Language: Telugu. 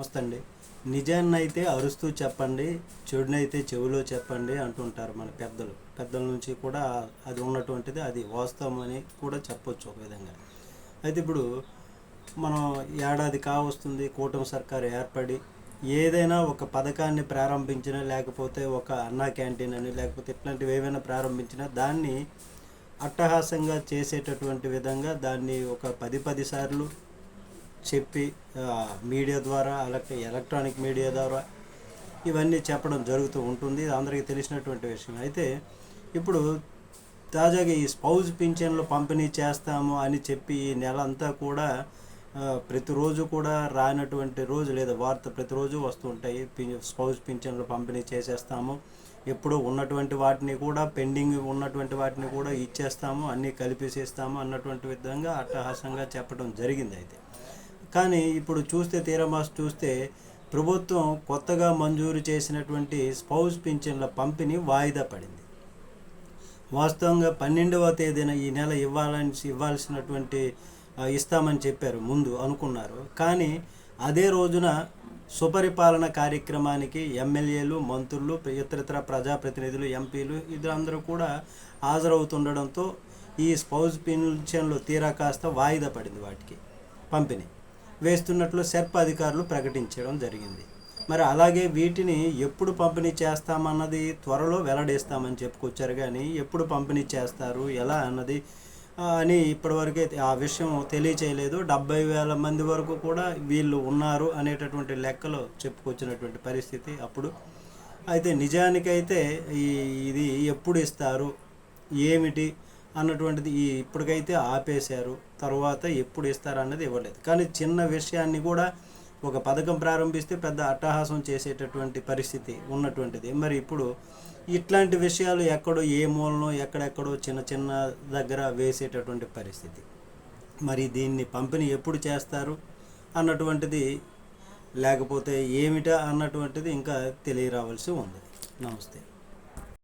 మస్తండి నిజాన్నైతే నిజాన్ని అయితే అరుస్తూ చెప్పండి చెడునైతే చెవిలో చెప్పండి అంటుంటారు మన పెద్దలు. పెద్దల నుంచి కూడా అది ఉన్నటువంటిది అది వాస్తవం అని కూడా చెప్పొచ్చు ఒక విధంగా. అయితే ఇప్పుడు మనం ఏడాది కావస్తుంది కూటమి సర్కారు ఏర్పడి ఏదైనా ఒక పథకాన్ని ప్రారంభించినా లేకపోతే ఒక అన్నా క్యాంటీన్ అని లేకపోతే ఇట్లాంటివి ఏవైనా ప్రారంభించినా దాన్ని అట్టహాసంగా చేసేటటువంటి విధంగా దాన్ని ఒక పది పది సార్లు చెప్పి మీడియా ద్వారా అలాగే ఎలక్ట్రానిక్ మీడియా ద్వారా ఇవన్నీ చెప్పడం జరుగుతూ ఉంటుంది. ఇది అందరికీ తెలిసినటువంటి విషయం. అయితే ఇప్పుడు తాజాగా ఈ స్పౌజ్ పింఛన్లు పంపిణీ చేస్తాము అని చెప్పి ఈ నెల అంతా కూడా ప్రతిరోజు కూడా రానటువంటి రోజు లేదా వార్త ప్రతిరోజు వస్తుంటాయి పి- స్పౌజ్ పింఛన్లు పంపిణీ చేసేస్తాము. ఎప్పుడు ఉన్నటువంటి వాటిని కూడా పెండింగ్ ఉన్నటువంటి వాటిని కూడా ఇచ్చేస్తాము. అన్నీ కలిపేసేస్తాము అన్నటువంటి విధంగా అట్టహాసంగా చెప్పడం జరిగింది అయితే. కానీ ఇప్పుడు చూస్తే తీరమాస్ చూస్తే ప్రభుత్వం కొత్తగా మంజూరు చేసినటువంటి స్పౌజ్ పింఛన్ల పంపిణీ వాయిదా పడింది. వాస్తవంగా పన్నెండవ తేదీన ఈ నెల ఇవ్వాలని ఇవ్వాల్సినటువంటి ఇస్తామని చెప్పారు ముందు అనుకున్నారు. కానీ అదే రోజున సుపరిపాలన కార్యక్రమానికి ఎమ్మెల్యేలు మంత్రులు ఇతరితర ప్రజాప్రతినిధులు ఎంపీలు ఇద్దరందరూ కూడా హాజరవుతుండడంతో ఈ స్పౌజ్ పింఛన్లు తీరా కాస్త వాయిదా పడింది వాటికి పంపిణీ. వేస్తున్నట్లు సెర్ప్ అధికారులు ప్రకటించడం జరిగింది. మరి అలాగే వీటిని ఎప్పుడు పంపిణీ చేస్తామన్నది త్వరలో వెల్లడిస్తామని చెప్పుకొచ్చారు. కానీ ఎప్పుడు పంపిణీ చేస్తారు? ఎలా అన్నది అని ఇప్పటివరకే ఆ విషయం తెలియచేయలేదు. డెబ్బై వేల మంది వరకు కూడా వీళ్ళు ఉన్నారు అనేటటువంటి లెక్కలో చెప్పుకొచ్చినటువంటి పరిస్థితి అప్పుడు. అయితే నిజానికైతే ఈ ఇది ఎప్పుడు ఇస్తారు? ఏమిటి? అన్నటువంటిది ఈ ఇప్పటికైతే ఆపేశారు. తర్వాత ఎప్పుడు ఇస్తారు అన్నది ఇవ్వలేదు. కానీ చిన్న విషయాన్ని కూడా ఒక పథకం ప్రారంభిస్తే పెద్ద అట్టహాసం చేసేటటువంటి పరిస్థితి ఉన్నటువంటిది. మరి ఇప్పుడు ఇట్లాంటి విషయాలు ఎక్కడో ఏ మూలనో ఎక్కడెక్కడో చిన్న చిన్న దగ్గర వేసేటటువంటి పరిస్థితి. మరి దీన్ని పంపిణీ ఎప్పుడు చేస్తారు అన్నటువంటిది లేకపోతే ఏమిటా అన్నటువంటిది ఇంకా తెలియరావాల్సి ఉంది. నమస్తే.